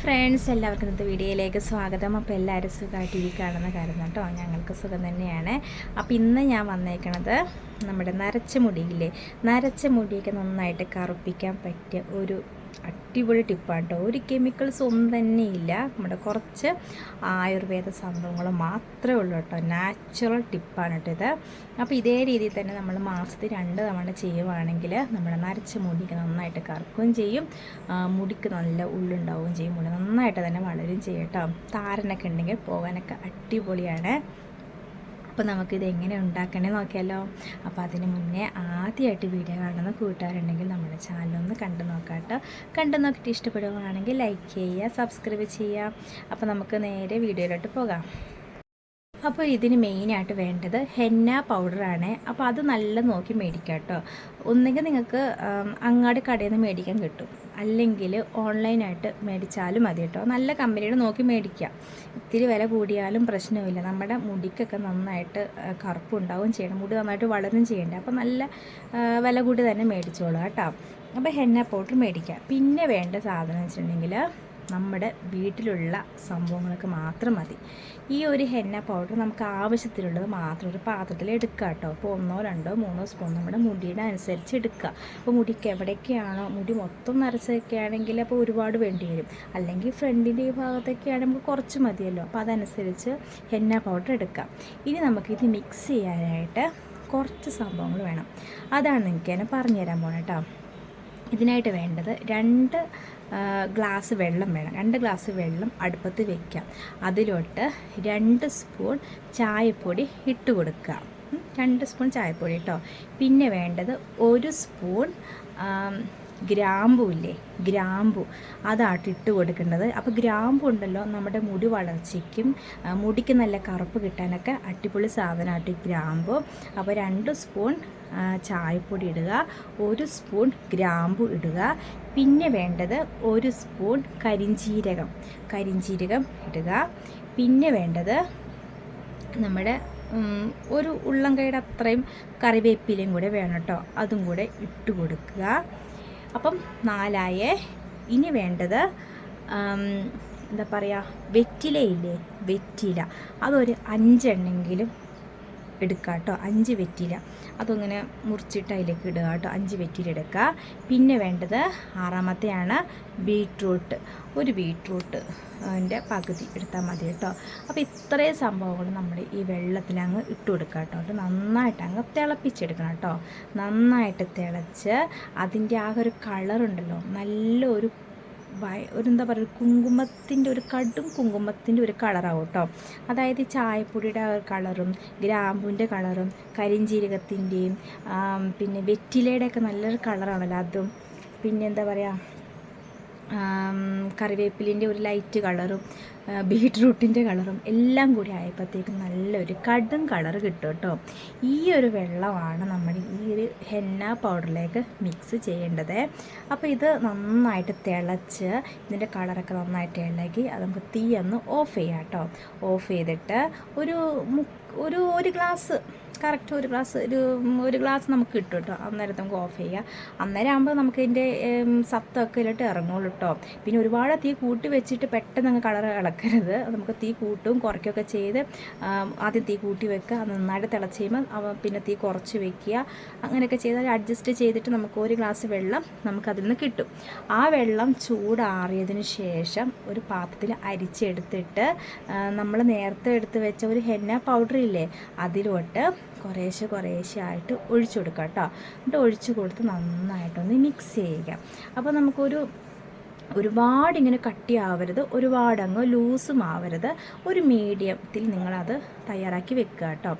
Friends എല്ലാവർക്കും ഇന്നത്തെ വീഡിയോയിലേക്ക് സ്വാഗതം. അപ്പോൾ എല്ലാവരും സുഖമായിട്ട് കാണുന്ന കാര്യം കേട്ടോ. ഞങ്ങൾക്ക് സുഖം തന്നെയാണ്. അപ്പോൾ ഇന്ന് ഞാൻ വന്നേക്കണത് നമ്മുടെ നരച്ച മുടിയില്ലേ? നരച്ച മുടിയൊക്കെ നന്നായിട്ട് കറുപ്പിക്കാൻ പറ്റിയ ഒരു അടിപൊളി ടിപ്പാണ് കേട്ടോ ഒരു കെമിക്കൽസ് ഒന്നും തന്നെ ഇല്ല. നമ്മുടെ കുറച്ച് ആയുർവേദ സംഭവങ്ങൾ മാത്രമേ ഉള്ളൂ കേട്ടോ. നാച്ചുറൽ ടിപ്പാണ് കേട്ടോ ഇത്. അപ്പോൾ ഇതേ രീതിയിൽ തന്നെ നമ്മൾ മാസത്തിൽ രണ്ട് തവണ ചെയ്യുവാണെങ്കിൽ നമ്മുടെ നരച്ച മുടിക്ക് നന്നായിട്ട് കറക്കുകയും ചെയ്യും. മുടിക്ക് നല്ല ഉള്ളുണ്ടാവുകയും ചെയ്യും. മുടി നന്നായിട്ട് തന്നെ വളരുകയും ചെയ്യും കേട്ടോ. താരനൊക്കെ ഉണ്ടെങ്കിൽ പോകാനൊക്കെ അടിപൊളിയാണ്. അപ്പോൾ നമുക്കിത് എങ്ങനെ ഉണ്ടാക്കണേ നോക്കിയാലോ. അപ്പോൾ അതിന് മുന്നേ ആദ്യമായിട്ട് വീഡിയോ കാണുന്ന കൂട്ടുകാരുണ്ടെങ്കിൽ നമ്മുടെ ചാനലൊന്ന് കണ്ടു നോക്കാം കേട്ടോ കണ്ടു നോക്കിയിട്ട് ഇഷ്ടപ്പെടുകയാണെങ്കിൽ ലൈക്ക് ചെയ്യുക സബ്സ്ക്രൈബ് ചെയ്യുക. അപ്പോൾ നമുക്ക് നേരെ വീഡിയോയിലോട്ട് പോകാം. അപ്പോൾ ഇതിന് മെയിനായിട്ട് വേണ്ടത് ഹെന്ന പൗഡറാണ് അപ്പോൾ അത് നല്ല നോക്കി മേടിക്കാം കേട്ടോ ഒന്നുകിൽ നിങ്ങൾക്ക് അങ്ങാടി കടയിൽ നിന്ന് മേടിക്കാൻ കിട്ടും. അല്ലെങ്കിൽ ഓൺലൈനായിട്ട് മേടിച്ചാലും മതി കേട്ടോ നല്ല കമ്പനിയുടെ നോക്കി മേടിക്കാം. ഇത്തിരി വില കൂടിയാലും പ്രശ്നമില്ല. നമ്മുടെ മുടിക്കൊക്കെ നന്നായിട്ട് കറുപ്പുണ്ടാവുകയും കറുപ്പുണ്ടാവും ചെയ്യണം. മുടി നന്നായിട്ട് വളരും ചെയ്യണ്ടേ. അപ്പോൾ നല്ല വില കൂടി തന്നെ മേടിച്ചോളൂ കേട്ടോ അപ്പോൾ ഹെന്ന പൗഡർ മേടിക്കാം. പിന്നെ വേണ്ട സാധനം വെച്ചിട്ടുണ്ടെങ്കിൽ നമ്മുടെ വീട്ടിലുള്ള സംഭവങ്ങൾക്ക് മാത്രം മതി. ഈ ഒരു ഹെന്ന പൗഡർ നമുക്ക് ആവശ്യത്തിനുള്ളത് മാത്രം ഒരു പാത്രത്തിൽ എടുക്കുക കേട്ടോ. അപ്പോൾ ഒന്നോ രണ്ടോ മൂന്നോ സ്പൂൺ നമ്മുടെ മുടിയുടെ അനുസരിച്ച് എടുക്കുക. അപ്പോൾ മുടിക്ക് എവിടെയൊക്കെയാണോ മുടി മൊത്തം നരച്ചൊക്കെ ആണെങ്കിൽ അപ്പോൾ ഒരുപാട് വേണ്ടി വരും. അല്ലെങ്കിൽ ഫ്രണ്ടിന്റെ ഈ ഭാഗത്തൊക്കെ ആണെങ്കിൽ നമുക്ക് കുറച്ച് മതിയല്ലോ. അപ്പോൾ അതനുസരിച്ച് ഹെന്ന പൗഡർ എടുക്കാം. ഇനി നമുക്കിത് മിക്സ് ചെയ്യാനായിട്ട് കുറച്ച് സംഭവങ്ങൾ വേണം. അതാണ് എനിക്ക് ഞാൻ പറഞ്ഞുതരാൻ പോകണം കേട്ടോ ഇതിനായിട്ട് വേണ്ടത് രണ്ട് ഗ്ലാസ് വെള്ളം വേണം. രണ്ട് ഗ്ലാസ് വെള്ളം അടുപ്പത്ത് വെക്കാം. അതിലോട്ട് രണ്ട് സ്പൂൺ ചായപ്പൊടി ഇട്ട് കൊടുക്കുക. രണ്ട് സ്പൂൺ ചായപ്പൊടി കേട്ടോ പിന്നെ വേണ്ടത് ഒരു സ്പൂൺ ആം, ഗ്രാമ്പു. അതാട്ട് ഇട്ട് കൊടുക്കേണ്ടത് അപ്പോൾ ഗ്രാമ്പു ഉണ്ടല്ലോ നമ്മുടെ മുടി വളർച്ചയ്ക്കും മുടിക്ക് നല്ല കറുപ്പ് കിട്ടാനൊക്കെ അടിപൊളി സാധനമായിട്ട് ഗ്രാമ്പു. അപ്പോൾ രണ്ട് സ്പൂൺ ചായപ്പൊടി ഇടുക ഒരു സ്പൂൺ ഗ്രാമ്പു ഇടുക. പിന്നെ വേണ്ടത് ഒരു സ്പൂൺ കരിഞ്ചീരകം കരിഞ്ചീരകം ഇടുക. പിന്നെ വേണ്ടത് നമ്മുടെ ഒരു ഉള്ളം കൈയുടെ അത്രയും കറിവേപ്പിലയും കൂടെ വേണം കേട്ടോ. അതും കൂടെ ഇട്ട് കൊടുക്കുക. അപ്പം നാലായേ. ഇനി വേണ്ടത് എന്താ പറയുക വെറ്റിലയില്ലേ? വെറ്റില. അതൊരു അഞ്ചെണ്ണെങ്കിലും എടുക്കുക കേട്ടോ. അഞ്ച് വെറ്റില. അതങ്ങനെ മുറിച്ചിട്ട് അതിലേക്ക് ഇടുക കേട്ടോ. അഞ്ച് വെറ്റില എടുക്കുക. പിന്നെ വേണ്ടത് ആറാമത്തെയാണ് ബീട്രൂട്ട്. ഒരു ബീട്രൂട്ട് അതിന്റെ പകുതി എടുത്താൽ മതി കേട്ടോ. അപ്പോൾ ഇത്രയും സംഭവങ്ങൾ നമ്മൾ ഈ വെള്ളത്തിൽ അങ്ങ് ഇട്ട് കൊടുക്കുക കേട്ടോ. അത് നന്നായിട്ട് അങ്ങ് തിളപ്പിച്ചെടുക്കണം കേട്ടോ. നന്നായിട്ട് തിളച്ച് അതിന്റെ ആ ഒരു കളറുണ്ടല്ലോ. നല്ലൊരു ഒരു എന്താ പറയുക കുങ്കുമത്തിന്റെ ഒരു കടും കുങ്കുമത്തിന്റെ ഒരു കളറാവും കേട്ടോ അതായത് ചായപ്പൊടിയുടെ കളറും ഗ്രാമ്പുവിന്റെ കളറും കരിഞ്ചീരകത്തിന്റെയും പിന്നെ വെറ്റിലയുടെ ഒക്കെ നല്ലൊരു കളറാണല്ലോ അതും. പിന്നെ എന്താ പറയുക കറിവേപ്പിലിന്റെ ഒരു ലൈറ്റ് കളറും ബീട്രൂട്ടിന്റെ കളറും എല്ലാം കൂടി ആയപ്പോഴത്തേക്കും നല്ലൊരു കടും കളർ കിട്ടും കേട്ടോ. ഈ ഒരു വെള്ളമാണ് നമ്മൾ ഈ ഒരു ഹെന്ന പൗഡറിലേക്ക് മിക്സ് ചെയ്യേണ്ടത്. അപ്പോൾ ഇത് നന്നായിട്ട് തിളച്ച് ഇതിന്റെ കളറൊക്കെ നന്നായിട്ട് ഇളകി അത് നമുക്ക് തീ ഒന്ന് ഓഫ് ചെയ്യാം കേട്ടോ. ഓഫ് ചെയ്തിട്ട് ഒരു ഒരു ഒരു ഗ്ലാസ് കറക്റ്റ് ഒരു ഗ്ലാസ് ഒരു ഒരു ഗ്ലാസ് നമുക്ക് കിട്ടും കേട്ടോ. അന്നേരം നമുക്ക് ഓഫ് ചെയ്യാം. അന്നേരം ആകുമ്പോൾ നമുക്ക് ഇതിന്റെ സത്തൊക്കെ ഇതിലോട്ട് ഇറങ്ങുള്ളൂ കേട്ടോ. പിന്നെ ഒരുപാട് തീ കൂട്ടി വെച്ചിട്ട് പെട്ടെന്ന് കളർ ഇളക്കരുത് അത് നമുക്ക് തീ കൂട്ടും കുറയ്ക്കുകയൊക്കെ ചെയ്ത് ആദ്യം തീ കൂട്ടി വെക്കുക നന്നായിട്ട് തിളച്ച് കഴിയുമ്പോൾ പിന്നെ തീ കുറച്ച് വെക്കുക. അങ്ങനെയൊക്കെ ചെയ്താൽ അഡ്ജസ്റ്റ് ചെയ്തിട്ട് നമുക്ക് ഒരു ഗ്ലാസ് വെള്ളം നമുക്കതിൽ നിന്ന് കിട്ടും. ആ വെള്ളം ചൂടാറിയതിന് ശേഷം ഒരു പാത്രത്തിൽ അരിച്ചെടുത്തിട്ട് നമ്മൾ നേരത്തെ എടുത്ത് വെച്ച ഒരു ഹെന്ന പൗഡർ ഇല്ലേ അതിലോട്ട് കുറേശ്ശെ കുറേശ്ശെ ആയിട്ട് ഒഴിച്ചു കൊടുക്കുക കേട്ടോ. എന്നിട്ട് ഒഴിച്ചു കൊടുത്ത് നന്നായിട്ടൊന്ന് മിക്സ് ചെയ്യുക. അപ്പോൾ നമുക്കൊരു ഒരുപാട് ഇങ്ങനെ കട്ടിയാവരുത് ഒരുപാടങ്ങ് ലൂസും ആവരുത് ഒരു മീഡിയത്തിൽ നിങ്ങളത് തയ്യാറാക്കി വെക്കുക കേട്ടോ.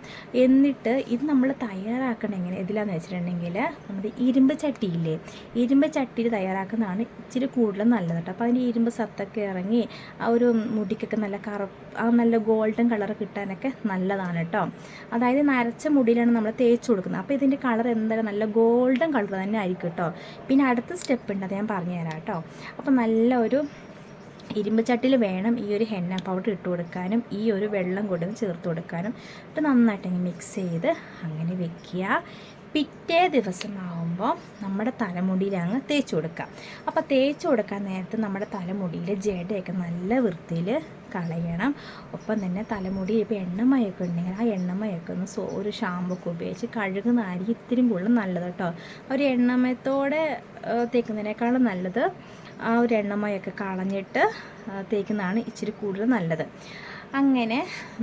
എന്നിട്ട് ഇത് നമ്മൾ തയ്യാറാക്കണം എങ്ങനെ ഇതിലാന്ന് വെച്ചിട്ടുണ്ടെങ്കിൽ നമ്മുടെ ഇരുമ്പ് ചട്ടിയില്ലേ ഇരുമ്പ് ചട്ടിയിൽ തയ്യാറാക്കുന്നതാണ് ഇച്ചിരി കൂടുതൽ നല്ലത് കേട്ടോ. അപ്പോൾ അതിന്റെ ഇരുമ്പ് സത്തൊക്കെ ഇറങ്ങി ആ ഒരു മുടിക്കൊക്കെ നല്ല കറ ആ നല്ല ഗോൾഡൻ കളർ കിട്ടാനൊക്കെ നല്ലതാണ് കേട്ടോ. അതായത് നരച്ച മുടിയിലാണ് നമ്മൾ തേച്ച് കൊടുക്കുന്നത്. അപ്പോൾ ഇതിന്റെ കളർ എന്തായാലും നല്ല ഗോൾഡൻ കളർ തന്നെ ആയിരിക്കും കേട്ടോ. പിന്നെ അടുത്ത സ്റ്റെപ്പ് ഉണ്ട് അത് ഞാൻ പറഞ്ഞു തരാം കേട്ടോ. അപ്പോൾ നല്ല ഒരു ഇരുമ്പ് ചട്ടിയിൽ വേണം ഈ ഒരു ഹെന്ന പൗഡർ ഇട്ട് കൊടുക്കാനും ഈ ഒരു വെള്ളം കൊണ്ട് ചേർത്ത് കൊടുക്കാനും. എന്നിട്ട് നന്നായിട്ട് അങ്ങ് മിക്സ് ചെയ്ത് അങ്ങനെ വെക്കുക. പിറ്റേ ദിവസമാകുമ്പോൾ നമ്മുടെ തലമുടിയിൽ അങ്ങ് തേച്ച് കൊടുക്കാം അപ്പോൾ തേച്ച് കൊടുക്കാൻ നേരത്ത് നമ്മുടെ തലമുടിയിൽ ജടയൊക്കെ നല്ല വൃത്തിയിൽ കളയണം. ഒപ്പം തന്നെ തലമുടി ഇപ്പോൾ എണ്ണമയൊക്കെ ഉണ്ടെങ്കിൽ ആ എണ്ണമയൊക്കെ ഒന്ന് സോ ഒരു ഷാമ്പൊക്കെ ഉപയോഗിച്ച് കഴുകുന്നതായിരിക്കും ഇത്തിരി കൂടുതൽ നല്ലത് കേട്ടോ. ഒരു എണ്ണമയത്തോടെ തേക്കുന്നതിനേക്കാളും നല്ലത് ആ ഒരു എണ്ണമയൊക്കെ കളഞ്ഞിട്ട് തേക്കുന്നതാണ് ഇച്ചിരി കൂടുതൽ നല്ലത്. അങ്ങനെ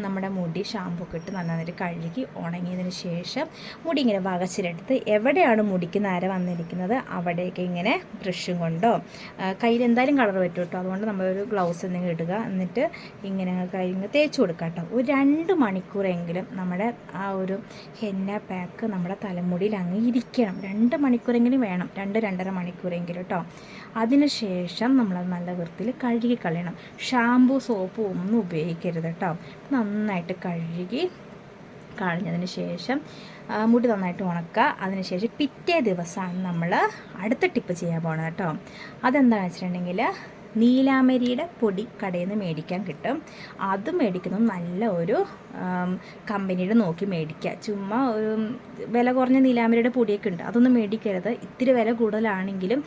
നമ്മുടെ മുടി ഷാമ്പു ഇട്ട് നന്നായിട്ട് കഴുകി ഉണങ്ങിയതിന് ശേഷം മുടി ഇങ്ങനെ വകച്ചിലെടുത്ത് എവിടെയാണ് മുടിക്ക് നേരെ വന്നിരിക്കുന്നത് അവിടേക്ക് ഇങ്ങനെ ബ്രഷും കൊണ്ടോ കയ്യിൽ എന്തായാലും കളർ പറ്റും കേട്ടോ. അതുകൊണ്ട് നമ്മളൊരു ഗ്ലൗസ് എന്തെങ്കിലും ഇടുക എന്നിട്ട് ഇങ്ങനെ കഴിഞ്ഞ് തേച്ച് കൊടുക്കുക കേട്ടോ. ഒരു രണ്ട് മണിക്കൂറെങ്കിലും നമ്മുടെ ആ ഒരു ഹെന്ന പാക്ക് നമ്മുടെ തലമുടിയിൽ അങ്ങ് ഇരിക്കണം. രണ്ട് മണിക്കൂറെങ്കിലും വേണം. രണ്ട് രണ്ടര മണിക്കൂറെങ്കിലും കേട്ടോ. അതിനുശേഷം നമ്മളത് നല്ല വൃത്തിയിൽ കഴുകി കളയണം. ഷാമ്പു സോപ്പ് ഒന്നും ഉപയോഗിക്കരുത് കേട്ടോ. നന്നായിട്ട് കഴുകി കളഞ്ഞതിന് ശേഷം മുടി നന്നായിട്ട് ഉണക്കുക. അതിനുശേഷം പിറ്റേ ദിവസമാണ് നമ്മൾ അടുത്ത ടിപ്പ് ചെയ്യാൻ പോണത് കേട്ടോ. അതെന്താണെന്ന് വെച്ചിട്ടുണ്ടെങ്കിൽ നീലാമരിയുടെ പൊടി കടയിൽ നിന്ന് മേടിക്കാൻ കിട്ടും. അത് മേടിക്കുന്നത് നല്ല ഒരു കമ്പനിയുടെ നോക്കി മേടിക്കുക. ചുമ്മാ ഒരു വില കുറഞ്ഞ നീലാമരിയുടെ പൊടിയൊക്കെ ഉണ്ട്. അതൊന്നും മേടിക്കരുത്. ഇത്തിരി വില കൂടുതലാണെങ്കിലും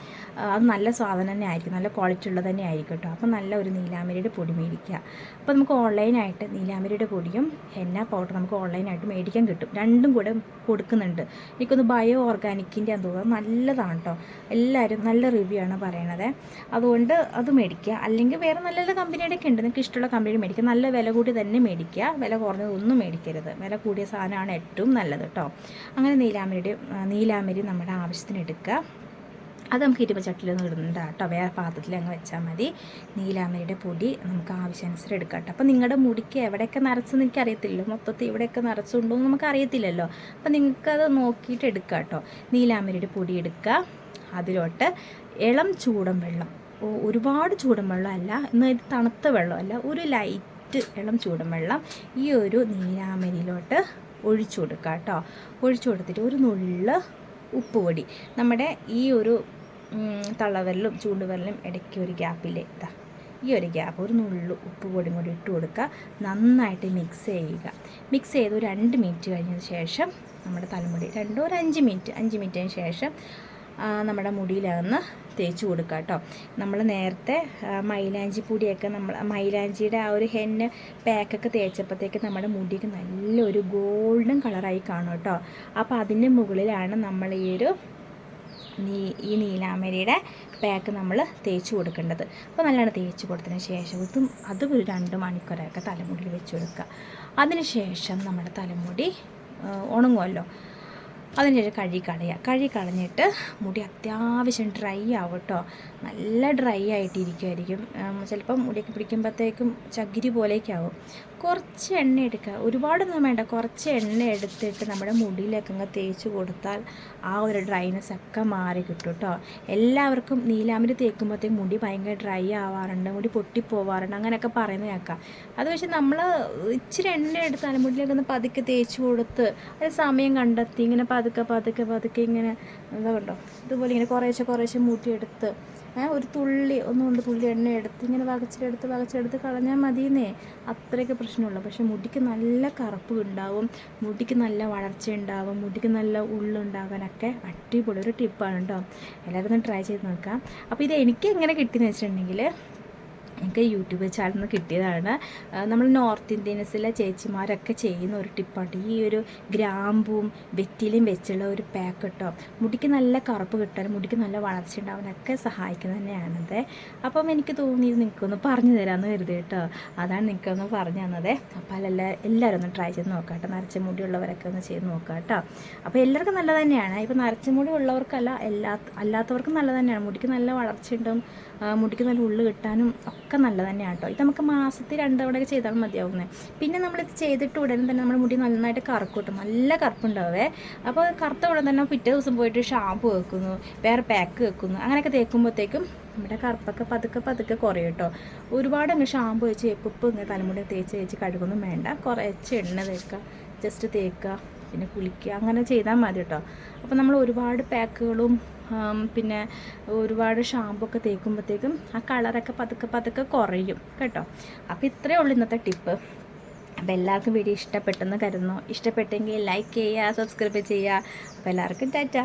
അത് നല്ല സാധനം തന്നെ ആയിരിക്കും. നല്ല ക്വാളിറ്റി ഉള്ളത് തന്നെ ആയിരിക്കും കേട്ടോ. അപ്പോൾ നല്ല ഒരു നീലാമരിയുടെ പൊടി മേടിക്കുക. അപ്പോൾ നമുക്ക് ഓൺലൈനായിട്ട് നീലാമരിയുടെ പൊടിയും ഹെന്ന പൗഡർ നമുക്ക് ഓൺലൈനായിട്ട് മേടിക്കാൻ കിട്ടും. രണ്ടും കൂടെ കൊടുക്കുന്നുണ്ട്. എനിക്കൊന്ന് ബയോ ഓർഗാനിക്കിന്റെ തോന്നുന്നത് നല്ലതാണ് കേട്ടോ. എല്ലാവരും നല്ല റിവ്യൂ ആണ് പറയണത്. അതുകൊണ്ട് അത് മേടിക്കുക. അല്ലെങ്കിൽ വേറെ നല്ല നല്ല കമ്പനിയുടെ ഒക്കെ ഉണ്ട്. നിങ്ങൾക്ക് ഇഷ്ടമുള്ള കമ്പനി മേടിക്കുക. നല്ല വില കൂടി തന്നെ മേടിക്കുക. വില കുറഞ്ഞത് ഒന്നും മേടിക്കരുത്. വില കൂടിയ സാധനമാണ് ഏറ്റവും നല്ലത് കേട്ടോ അങ്ങനെ നീലാമരിയുടെ നീലാമരി നമ്മുടെ ആവശ്യത്തിന് എടുക്കുക. അത് നമുക്ക് ഇരുമ്പച്ചട്ടിലൊന്നും ഇടുന്നുണ്ട് കേട്ടോ വേറെ പാത്രത്തിൽ അങ്ങ് വെച്ചാൽ മതി. നീലാമരിയുടെ പൊടി നമുക്ക് ആവശ്യാനുസരം എടുക്കാം കേട്ടോ അപ്പോൾ നിങ്ങളുടെ മുടിക്ക് എവിടെയൊക്കെ നിറച്ചെന്ന് എനിക്ക് അറിയത്തില്ലല്ലോ മൊത്തത്തിൽ ഇവിടെയൊക്കെ നിറച്ചുണ്ടോ എന്ന് നമുക്ക് അറിയത്തില്ലല്ലോ അപ്പോൾ നിങ്ങൾക്കത് നോക്കിയിട്ട് എടുക്കാം കേട്ടോ നീലാമരിയുടെ പൊടി എടുക്കുക. അതിലോട്ട് ഇളം ചൂടം വെള്ളം ഒരുപാട് ചൂടൻ വെള്ളമല്ല. എന്നാൽ തണുത്ത വെള്ളമല്ല. ഒരു ലൈറ്റ് ഇളം ചൂടൻ വെള്ളം ഈ ഒരു നീരാമരിയിലോട്ട് ഒഴിച്ചു കൊടുക്കുക കേട്ടോ. ഒഴിച്ചു കൊടുത്തിട്ട് ഒരു നുള്ള് ഉപ്പ് പൊടി. നമ്മുടെ ഈ ഒരു തള്ളവരലും ചൂണ്ടുവരലും ഇടയ്ക്ക് ഒരു ഗ്യാപ്പില്ലേ ഇതാ ഈ ഒരു ഗ്യാപ്പ് ഒരു നുള്ളു ഉപ്പ് പൊടിയും കൂടി ഇട്ട് കൊടുക്കുക. നന്നായിട്ട് മിക്സ് ചെയ്യുക. മിക്സ് ചെയ്ത് ഒരു രണ്ട് മിനിറ്റ് കഴിഞ്ഞതിന് ശേഷം നമ്മുടെ തലമുടി രണ്ടോ ഒരു അഞ്ച് മിനിറ്റ് അഞ്ച് മിനിറ്റിന് ശേഷം നമ്മുടെ മുടിയിലൊന്ന് തേച്ച് കൊടുക്കുക കേട്ടോ നമ്മൾ നേരത്തെ മൈലാഞ്ചി പൊടിയൊക്കെ നമ്മൾ മൈലാഞ്ചിയുടെ ആ ഒരു ഹെന്ന് പാക്കൊക്കെ തേച്ചപ്പോഴത്തേക്ക് നമ്മുടെ മുടിക്ക് നല്ലൊരു ഗോൾഡൻ കളറായി കാണും കേട്ടോ അപ്പോൾ അതിന്റെ മുകളിലാണ് നമ്മൾ ഈ ഒരു നീ ഈ നീലാമരിയുടെ പാക്ക് നമ്മൾ തേച്ച് കൊടുക്കേണ്ടത്. അപ്പോൾ നല്ലോണം തേച്ച് കൊടുത്തതിന് ശേഷം ഇതും അതും ഒരു രണ്ട് മണിക്കൂറൊക്കെ തലമുടിയിൽ വെച്ച് കൊടുക്കുക അതിന് ശേഷം നമ്മുടെ തലമുടി ഉണങ്ങുമല്ലോ അതിനുശേഷം കഴുകി കളയുക കഴുകി കളഞ്ഞിട്ട് മുടി അത്യാവശ്യം ഡ്രൈ ആവും കേട്ടോ. നല്ല ഡ്രൈ ആയിട്ടിരിക്കുമായിരിക്കും ചിലപ്പം മുടിയൊക്കെ പിടിക്കുമ്പോഴത്തേക്കും ചകിരി പോലെയൊക്കെ ആവും. കുറച്ച് എണ്ണ എടുക്കുക. ഒരുപാടൊന്നും വേണ്ട. കുറച്ച് എണ്ണ എടുത്തിട്ട് നമ്മുടെ മുടിയിലേക്ക് അങ്ങ് തേച്ച് കൊടുത്താൽ ആ ഒരു ഡ്രൈനെസ് ഒക്കെ മാറി കിട്ടും കേട്ടോ. എല്ലാവർക്കും നീലാമ്പരി തേക്കുമ്പോഴത്തേക്കും മുടി ഭയങ്കര ഡ്രൈ ആവാറുണ്ട്. മുടി പൊട്ടിപ്പോവാറുണ്ട്. അങ്ങനെയൊക്കെ പറയുന്നത് കേൾക്കാം. അത് പക്ഷെ നമ്മൾ ഇച്ചിരി എണ്ണ എടുത്ത് തലമുടിയിലേക്ക് ഒന്ന് പതുക്കെ തേച്ച് കൊടുത്ത് ഒരു സമയം കണ്ടെത്തി ഇങ്ങനെ പതുക്കെ പതുക്കെ പതുക്കെ ഇങ്ങനെ എന്താ കണ്ടോ? ഇതുപോലെ ഇങ്ങനെ കുറേശ്ശെ കുറേശ്ശെ മൂട്ടിയെടുത്ത് ഒരു തുള്ളി ഒന്നുകൊണ്ട് തുള്ളി എണ്ണ എടുത്ത് ഇങ്ങനെ വകച്ചിലെടുത്ത് വകച്ചിലെടുത്ത് കളഞ്ഞാൽ മതിയെന്നേ. അത്രയൊക്കെ പ്രശ്നമുള്ളൂ. പക്ഷെ മുടിക്ക് നല്ല കറുപ്പ് ഉണ്ടാവും മുടിക്ക് നല്ല വളർച്ച ഉണ്ടാവും മുടിക്ക് നല്ല ഉള്ളുണ്ടാകാനൊക്കെ അടിപൊളി ഒരു ടിപ്പാണ് കേട്ടോ എല്ലാവരും ഒന്ന് ട്രൈ ചെയ്ത് നോക്കാം. അപ്പോൾ ഇത് എനിക്ക് എങ്ങനെ കിട്ടിയെന്ന് വെച്ചിട്ടുണ്ടെങ്കിൽ എനിക്ക് യൂട്യൂബ് ചാനൽ നിന്ന് കിട്ടിയതാണ്. നമ്മൾ നോർത്ത് ഇന്ത്യൻസിലെ ചേച്ചിമാരൊക്കെ ചെയ്യുന്ന ഒരു ടിപ്പാണ്. ഈ ഒരു ഗ്രാമ്പും വെറ്റിലും വെച്ചുള്ള ഒരു പാക്ക് കേട്ടോ. മുടിക്ക് നല്ല കറുപ്പ് കിട്ടാനും മുടിക്ക് നല്ല വളർച്ച ഉണ്ടാവാനൊക്കെ സഹായിക്കുന്നത് തന്നെയാണത്. അപ്പം എനിക്ക് തോന്നി നിങ്ങൾക്കൊന്ന് പറഞ്ഞു തരാമെന്ന് കരുതി കേട്ടോ. അതാണ് നിങ്ങൾക്കൊന്ന് പറഞ്ഞു തന്നത്. അപ്പോൾ അല്ല എല്ലാവരും ഒന്ന് ട്രൈ ചെയ്ത് നോക്കാം കേട്ടോ. നരച്ച മുടിയുള്ളവരൊക്കെ ഒന്ന് ചെയ്ത് നോക്കാം കേട്ടോ. അപ്പോൾ എല്ലാവർക്കും നല്ലത് തന്നെയാണ്. ഇപ്പോൾ നരച്ച മുടി ഉള്ളവർക്കല്ല എല്ലാ അല്ലാത്തവർക്കും നല്ലത് തന്നെയാണ്. മുടിക്ക് നല്ല വളർച്ച ഉണ്ടാവും മുടിക്ക് നല്ല ഉള്ളു കിട്ടാനും ഒക്കെ നല്ല തന്നെയാണ് കേട്ടോ ഇത് നമുക്ക് മാസത്തിൽ രണ്ട് തവണയൊക്കെ ചെയ്താൽ മതിയാവുന്നത് പിന്നെ നമ്മളിത് ചെയ്തിട്ട് ഉടനെ തന്നെ നമ്മുടെ മുടി നന്നായിട്ട് കറുക്കും കിട്ടും നല്ല കറുപ്പുണ്ടാവേ. അപ്പോൾ കറുത്ത ഉടനെ തന്നെ പിറ്റേ ദിവസം പോയിട്ട് ഷാമ്പു വെക്കുന്നു വേറെ പാക്ക് വെക്കുന്നു അങ്ങനെയൊക്കെ തേക്കുമ്പോഴത്തേക്കും നമ്മുടെ കറുപ്പൊക്കെ പതുക്കെ പതുക്കെ കുറയും കേട്ടോ ഒരുപാട് അങ്ങ് ഷാമ്പു വെച്ച് എപ്പോൾ ഇങ്ങനെ തലമുടി തേച്ച് തേച്ച് കഴുകൊന്നും വേണ്ട. കുറച്ച് എണ്ണ തേക്കുക ജസ്റ്റ് തേക്കുക. പിന്നെ കുളിക്കുക അങ്ങനെ ചെയ്താൽ മതി കേട്ടോ അപ്പോൾ നമ്മൾ ഒരുപാട് പാക്കുകളും പിന്നെ ഒരുപാട് ഷാമ്പു ഒക്കെ തേക്കുമ്പോഴത്തേക്കും ആ കളറൊക്കെ പതുക്കെ പതുക്കെ കുറയും കേട്ടോ. അപ്പോൾ ഇത്രയേ ഉള്ളൂ ഇന്നത്തെ ടിപ്പ്. അപ്പോൾ എല്ലാവർക്കും വീഡിയോ ഇഷ്ടപ്പെട്ടെന്ന് കരുതുന്നു. ഇഷ്ടപ്പെട്ടെങ്കിൽ ലൈക്ക് ചെയ്യുക സബ്സ്ക്രൈബ് ചെയ്യുക. അപ്പോൾ എല്ലാവർക്കും ടാറ്റാ.